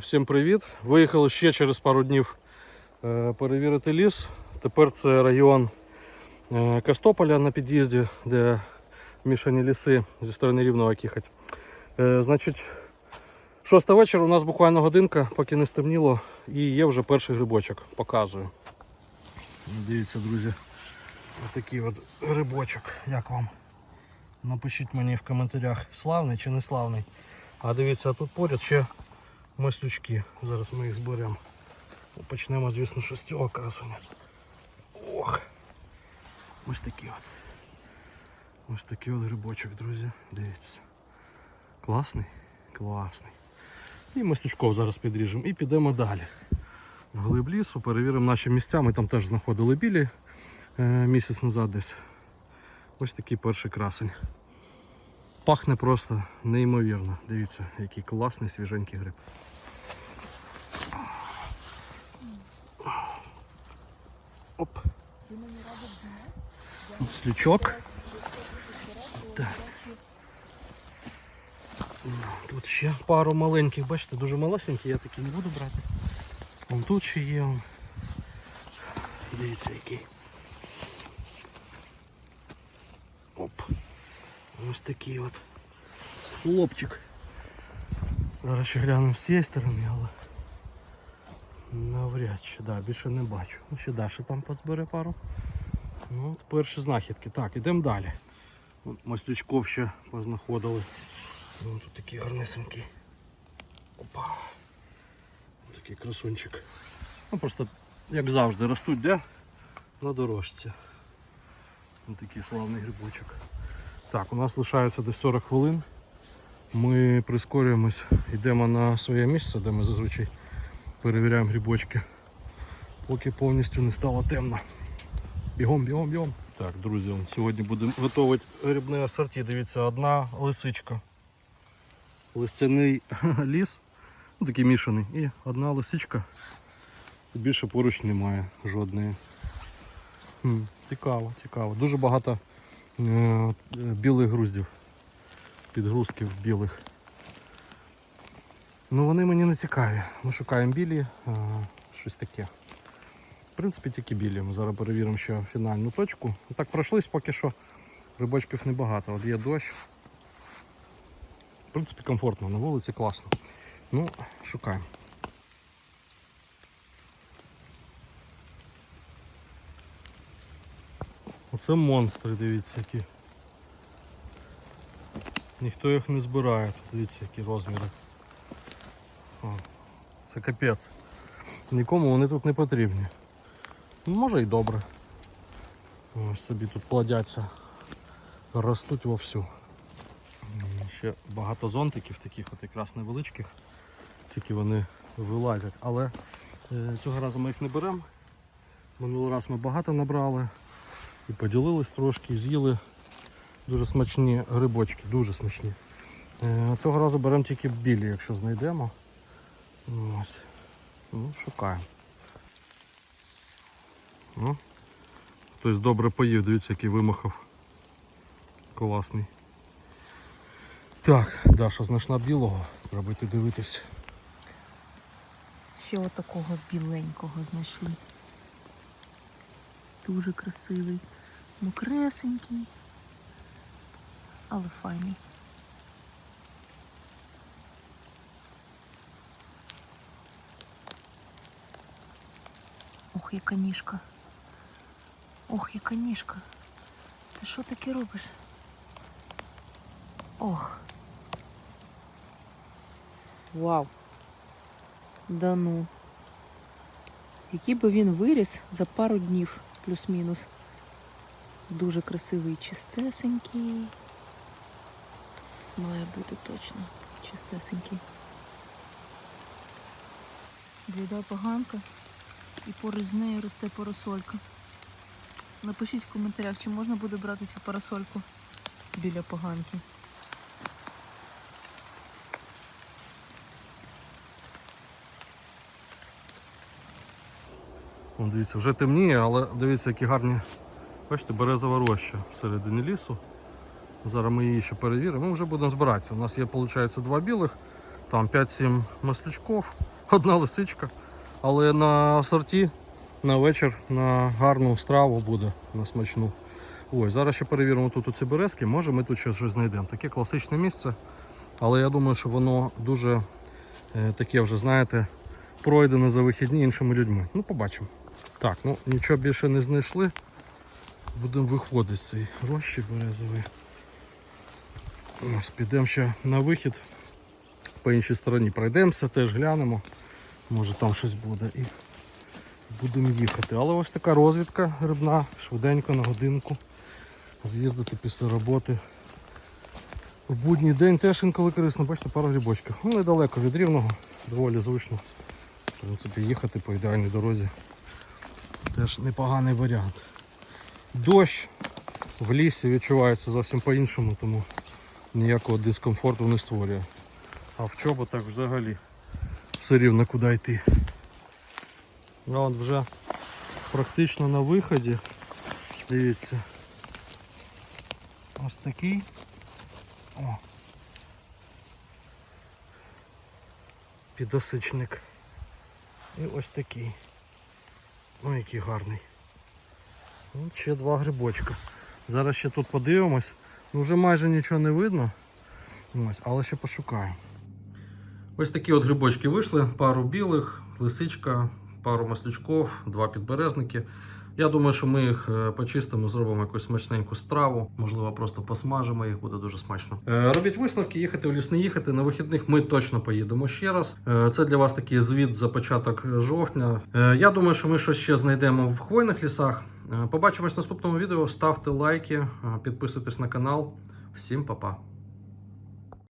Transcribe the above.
всім привіт! Виїхали ще через пару днів е, перевірити ліс. Тепер це район е, Костополя на під'їзді, де мішані ліси зі сторони рівного їхати. Е, Значить, шоста вечора у нас буквально годинка, поки не стемніло, і є вже перший грибочок. Показую. Дивіться, друзі, отакий от грибочок. Як вам? Напишіть мені в коментарях, славний чи не славний. А дивіться, а тут поряд ще маслючки. Зараз ми їх зберемо. Почнемо, звісно, що з цього красуня. Ох! Ось такий от. Ось такий от грибочок, друзі. Дивіться. Класний? Класний. І маслючков зараз підріжемо і підемо далі. Вглиб лісу, перевіримо наші місця. Ми там теж знаходили білі е, місяць назад десь. Ось такий перший красень. Пахне просто неймовірно. Дивіться, який класний свіженький гриб. Оп. Слючок. Так. Тут ще пару маленьких, бачите, дуже малесенькі, я такі не буду брати. Вон тут ще є. Вон. Дивіться який. Оп. Ось такий от хлопчик. Зараз ще глянемо з цієї сторони, але навряд чи, да, більше не бачу. Ну, ще Даша там позбере пару. Ну, от перші знахідки. Так, ідемо далі. От ще познаходили. Вон тут такий гарнесенький. Опа. Такий красунчик. Ну просто, як завжди, ростуть де? На дорожці. Ось такий славний грибочок. Так, у нас лишається десь 40 хвилин. Ми прискорюємось, йдемо на своє місце, де ми зазвичай перевіряємо грибочки, поки повністю не стало темно. Бігом, бігом, бігом. Так, друзі, сьогодні будемо готувати грибне асорті. Дивіться, одна лисичка. Листяний ліс, ну такий мішаний, і одна лисичка. Більше поруч немає жодної. Цікаво, цікаво. Дуже багато білих груздів. Підгрузків білих. Ну вони мені не цікаві. Ми шукаємо білі, е, щось таке. В принципі, тільки білі. Ми зараз перевіримо ще фінальну точку. Так пройшлись поки що. Рибочків небагато. От є дощ. В принципі, комфортно, на вулиці класно. Ну, шукаємо. Оце монстри, дивіться, які. Ніхто їх не збирає. Дивіться, які розміри. О, це капець. Нікому вони тут не потрібні. Ну, може і добре. Ось собі тут плодяться. Ростуть вовсю. Ще багато зонтиків, таких от якраз невеличких. Тільки вони вилазять. Але е, цього разу ми їх не беремо. Минулий раз ми багато набрали і поділились трошки, з'їли дуже смачні грибочки, дуже смачні. Е, Цього разу беремо тільки білі, якщо знайдемо. Ось. Ну, шукаємо. Ну, хтось добре поїв, дивіться, який вимахав. Класний. Так, Даша знайшла білого, треба йти дивитись. Ще отакого біленького знайшли. Дуже красивий, мокресенький, але файний. Ох, яка ніжка. Ох, яка ніжка. Ти що таке робиш? Ох. Вау. Да ну. Який би він виріс за пару днів, плюс-мінус. Дуже красивий, чистесенький. Має бути точно чистесенький. Бліда поганка. І поруч з нею росте парасолька. Напишіть в коментарях, чи можна буде брати цю парасольку біля поганки. Дивіться, вже темніє, але дивіться, які гарні, бачите, березова роща всередині лісу. Зараз ми її ще перевіримо. Ми вже будемо збиратися. У нас є, виходить, два білих там 5-7 маслючков, одна лисичка. Але на сорті на вечір на гарну страву буде на смачну. Ой, зараз ще перевіримо тут ці березки, може ми тут щось знайдемо. Таке класичне місце, але я думаю, що воно дуже е, таке вже, знаєте, пройдене за вихідні іншими людьми. Ну, побачимо. Так, ну нічого більше не знайшли. Будемо виходити з цієї рощі березової. Ось, підемо ще на вихід. По іншій стороні пройдемося, теж глянемо. Може там щось буде і будемо їхати. Але ось така розвідка грибна, швиденько на годинку. З'їздити після роботи. В будній день теж інколи корисно, бачите, пару грибочків. Ну, недалеко від рівного, доволі зручно. В принципі, їхати по ідеальній дорозі теж непоганий варіант. Дощ в лісі відчувається зовсім по-іншому, тому ніякого дискомфорту не створює. А в чоботах взагалі все рівно куди йти. Я от вже практично на виході. Дивіться. Ось такий. О. Підосичник. І ось такий. Ну який гарний. От ще два грибочка. Зараз ще тут подивимось. Ну вже майже нічого не видно. Ось, але ще пошукаємо. Ось такі от грибочки вийшли. Пару білих, лисичка, пару маслючков, два підберезники. Я думаю, що ми їх е, почистимо, зробимо якусь смачненьку страву. Можливо, просто посмажимо їх, буде дуже смачно. Е, Робіть висновки, їхати в ліс не їхати. На вихідних ми точно поїдемо ще раз. Е, Це для вас такий звіт за початок жовтня. Я думаю, що ми щось ще знайдемо в хвойних лісах. Побачимось в наступному відео. Ставте лайки, підписуйтесь на канал. Всім па-па.